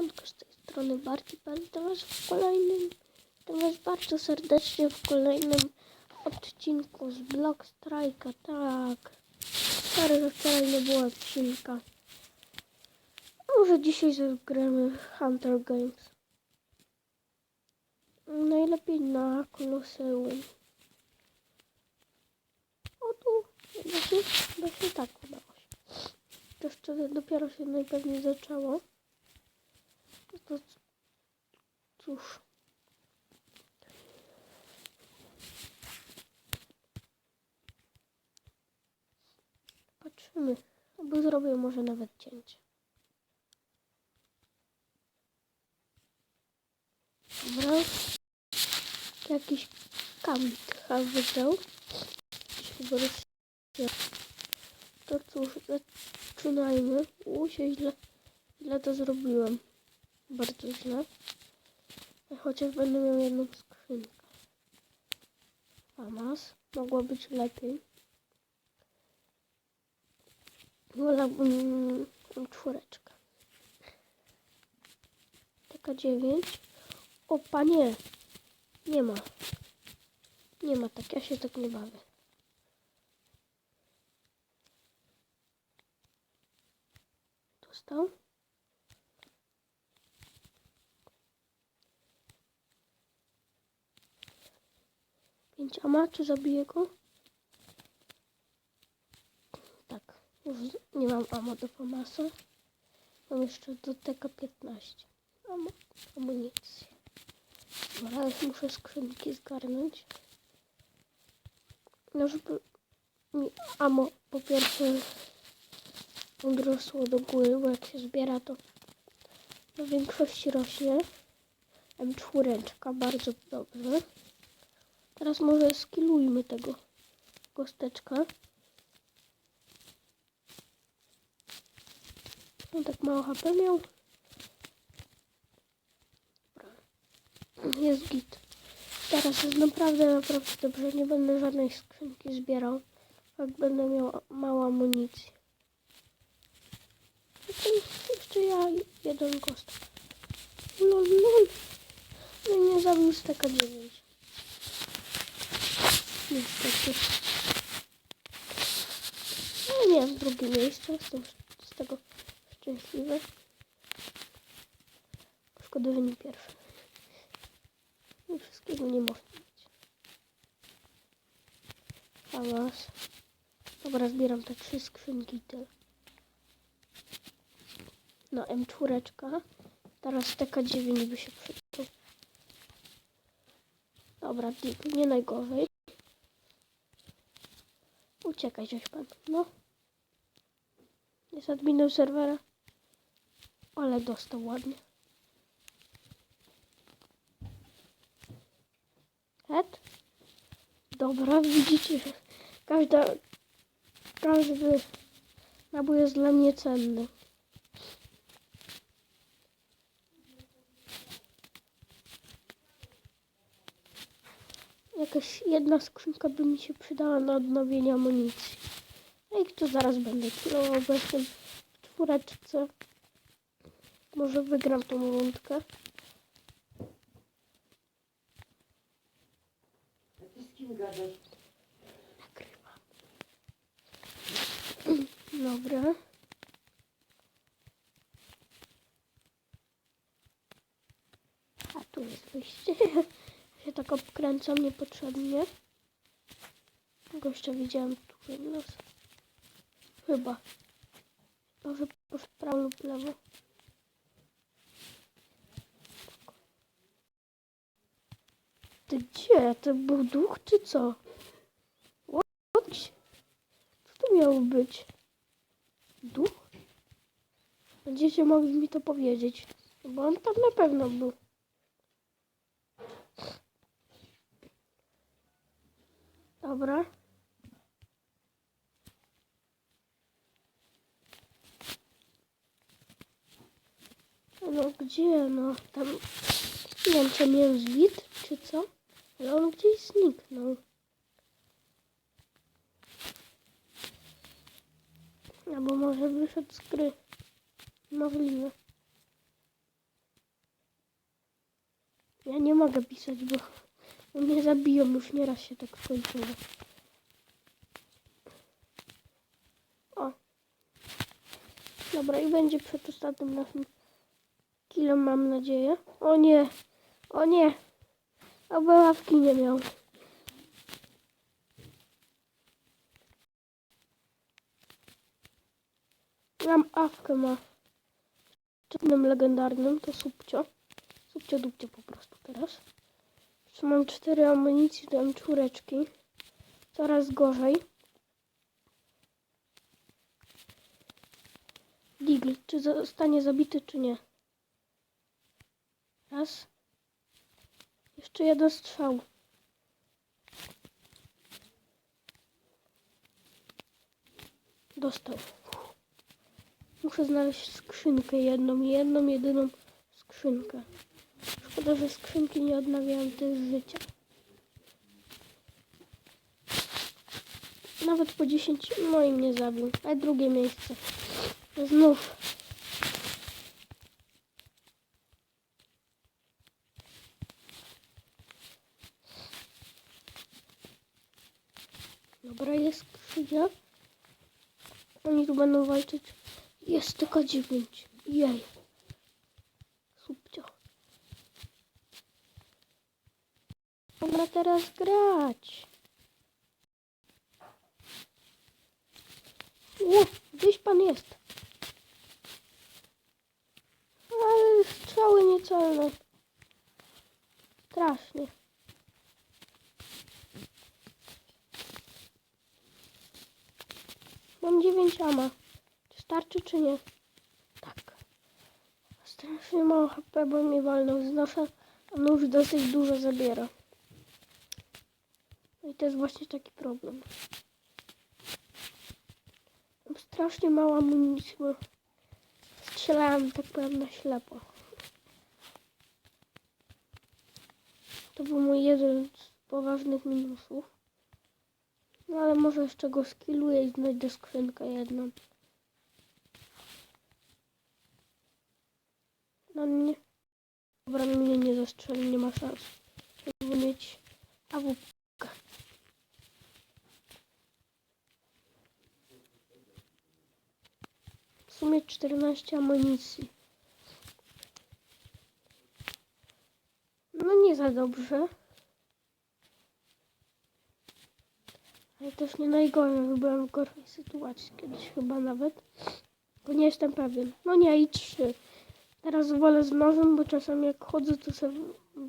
siemanko z tej strony Witam was w kolejnym, witam was bardzo serdecznie w kolejnym odcinku z Block Strike'a, tak. Sorry, że wczoraj nie było odcinka. Może dzisiaj zagramy Hunter Games. Najlepiej na Koloseum. O tu, właśnie, właśnie tak udało się. To jeszcze dopiero się najpewniej zaczęło. No cóż. Patrzymy. Albo zrobię może nawet cięcie. Dobra. Jakiś chyba wygrał. To cóż, zaczynajmy. U, się źle, źle to zrobiłem. Bardzo źle. Chociaż będę miał jedną skrzynkę. Famas. Mogło być lepiej. Wolałbym czwóreczkę. Taka dziewięć. O, panie. Nie ma. Nie ma tak. Ja się tak nie bawię. Dostał? Pięć ama, czy zabiję go? Tak, już nie mam amo do pomasa. Mam jeszcze do tego 15. Amo, amunicję. Już muszę skrzynki zgarnąć. No, żeby mi amo po pierwsze odrosło do góry, bo jak się zbiera to w większości rośnie. M4, bardzo dobrze. Teraz może skillujmy tego kosteczka. On tak mało HP miał. Jest git. Teraz jest naprawdę, naprawdę dobrze. Nie będę żadnej skrzynki zbierał. Jak będę miał mało amunicji. Jeszcze, jeszcze ja jeden kostek. Lol, lol. No i nie zabił z taka 9. Niestety. No nie, drugie miejsce. Jestem z tego szczęśliwy. Szkoda, że nie pierwszy. I wszystkiego nie można mieć. Hałas. Dobra, zbieram te trzy skrzynki tyle. No, M4. Teraz TK9 by się przydał. Dobra, nie najgorzej. Uciekaj, żeś pan. No. Jest adminem serwera. Ale dostał ładnie. Het? Dobra, widzicie, że każda, każdy nabój jest dla mnie cenny. Jakaś jedna skrzynka by mi się przydała na odnowienie amunicji. No i to zaraz będę kilował właśnie w czwóreczce. Może wygram tą rundkę. Z kim gadasz? Nagrywam. Dobra. A tu jest wyjście. się tak obkręcam niepotrzebnie. Gościa widziałem tu nos. Chyba. Może w prawo lub lewo. Ty gdzie? To był duch czy co? What? Co to miało być? Duch? Będziecie mogli mi to powiedzieć. Bo on tam na pewno był. Dobra. No gdzie no? Tam nie wiem czy miałem zwit czy co? Ale on gdzieś zniknął. Albo może wyszedł z gry. Możliwe. Ja nie mogę pisać, bo bo mnie zabiją. Już nieraz się tak skończyło. O. Dobra, i będzie przed ostatnim naszym kilem, mam nadzieję. O nie. O nie. Oby ławki nie miał. Mam awkę ma. Czarnym legendarnym to subcio. Subcio dupcio po prostu teraz. Jeszcze mam cztery amunicji do M4. Coraz gorzej. Digl, czy zostanie zabity, czy nie? Raz. Jeszcze jeden strzał. Dostał. Muszę znaleźć skrzynkę jedną, jedną, jedyną skrzynkę. Szkoda, że skrzynki nie odnawiają też życia. Nawet po 10 no i mnie zabił. A drugie miejsce. Znów. Dobra, jest skrzynia. Oni tu będą walczyć. Jest tylko 9. Jej. Subcio. Dobra, teraz grać. O, gdzieś pan jest. Ale strzały niecelne. Strasznie. Mam 9 ama. Czy starczy, czy nie? Tak. Strasznie mało HP, bo mnie walnął z nosa, a nóż dosyć dużo zabiera. I to jest właśnie taki problem. Mam strasznie mało amunicji, bo strzelałem, tak powiem, na ślepo. To był mój jeden z poważnych minusów. No ale może jeszcze go skilluję i znajdę skrzynkę jedną. No nie. Dobra, mnie nie zastrzeli, nie ma szans. Żeby mieć AWP. W sumie 14 amunicji. No nie za dobrze. Ale też nie najgorzej, byłem w gorszej sytuacji kiedyś chyba nawet. Bo nie jestem pewien. No nie, i trzy. Teraz wolę z bo czasem jak chodzę, to sobie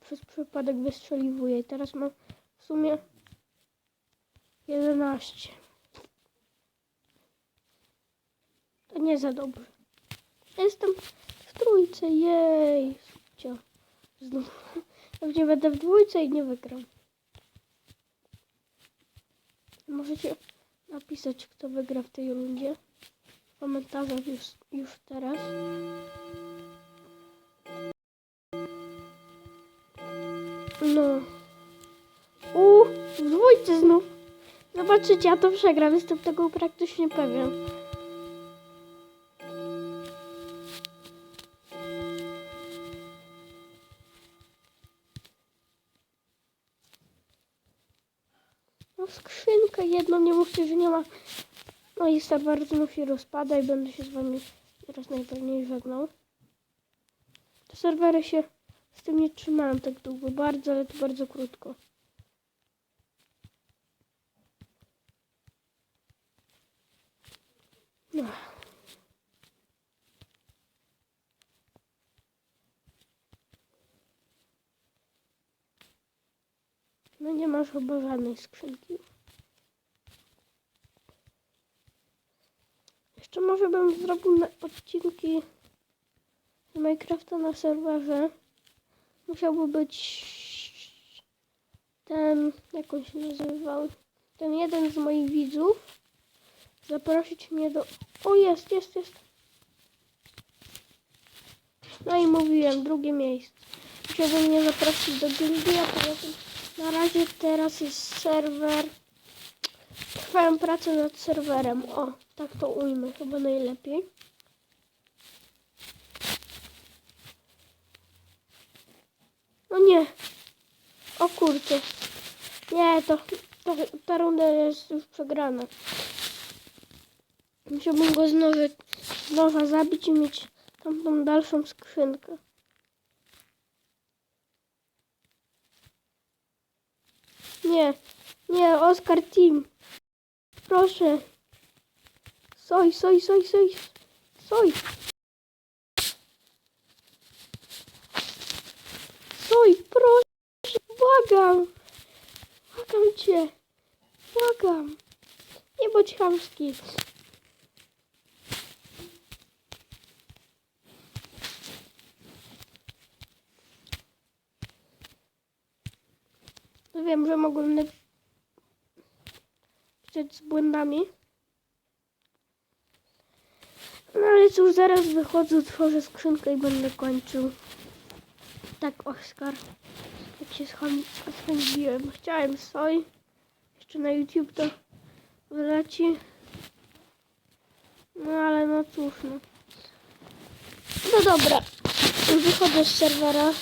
przez przypadek wystrzeliwuję. I teraz mam w sumie 11. To nie za dobrze. Jestem w trójce, jej. Cio. Znów. Pewnie będę w dwójce i nie wygram. Możecie napisać, kto wygra w tej rundzie. W komentarzach już, już teraz. No. U, w dwójce znów. Zobaczycie, ja to przegram. Jestem tego praktycznie pewien. Jedną, nie mówcie, że nie ma. No i serwer znów się rozpada i będę się z wami teraz najpewniej żegnał. Te serwery się z tym nie trzymałem tak długo, bardzo, ale to bardzo krótko. No. No nie masz chyba żadnej skrzynki. Jeszcze może bym zrobił odcinki Minecrafta na serwerze. Musiałby być ten, jak on się nazywał, ten jeden z moich widzów. Zaprosić mnie do... O, jest, jest, jest. No i mówiłem, drugie miejsce. Musiałbym mnie zaprosić do gildii, na razie teraz jest serwer. Trwają prace nad serwerem. O, tak to ujmę chyba najlepiej. No nie. O kurczę. Nie, to, to ta runda jest już przegrana. Musiałbym go znowu, znowu zabić i mieć tamtą dalszą skrzynkę. Nie, nie, Oscar Team. Proszę. Soj, soj, soj, soj. Soj. Soj, proszę. Błagam. Błagam cię. Błagam. Nie bądź chamski. No wiem, że mogłem napisać z błędami. No ale cóż, zaraz wychodzę, otworzę skrzynkę i będę kończył. Tak, Oskar. Jak się schędziłem. Chciałem soj. Jeszcze na YouTube to wyleci. No ale no cóż, no. No dobra. Wychodzę z serwera.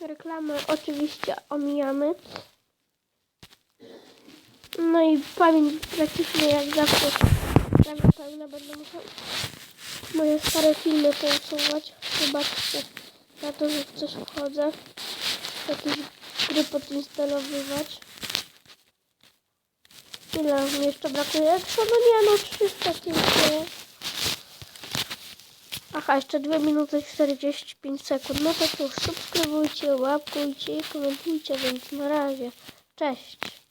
Reklamy oczywiście omijamy. No i pamięć praktycznie jak zawsze prawie pełna będę musiał moje stare filmy pousuwać. Zobaczcie na to, że coś wchodzę. Jakieś gry podinstalowywać. Ile mi jeszcze brakuje? Ekstra? No nie no, 300 tylko. Aha, jeszcze 2 minuty 45 sekund. No to cóż, subskrybujcie, łapkujcie i komentujcie, więc na razie. Cześć.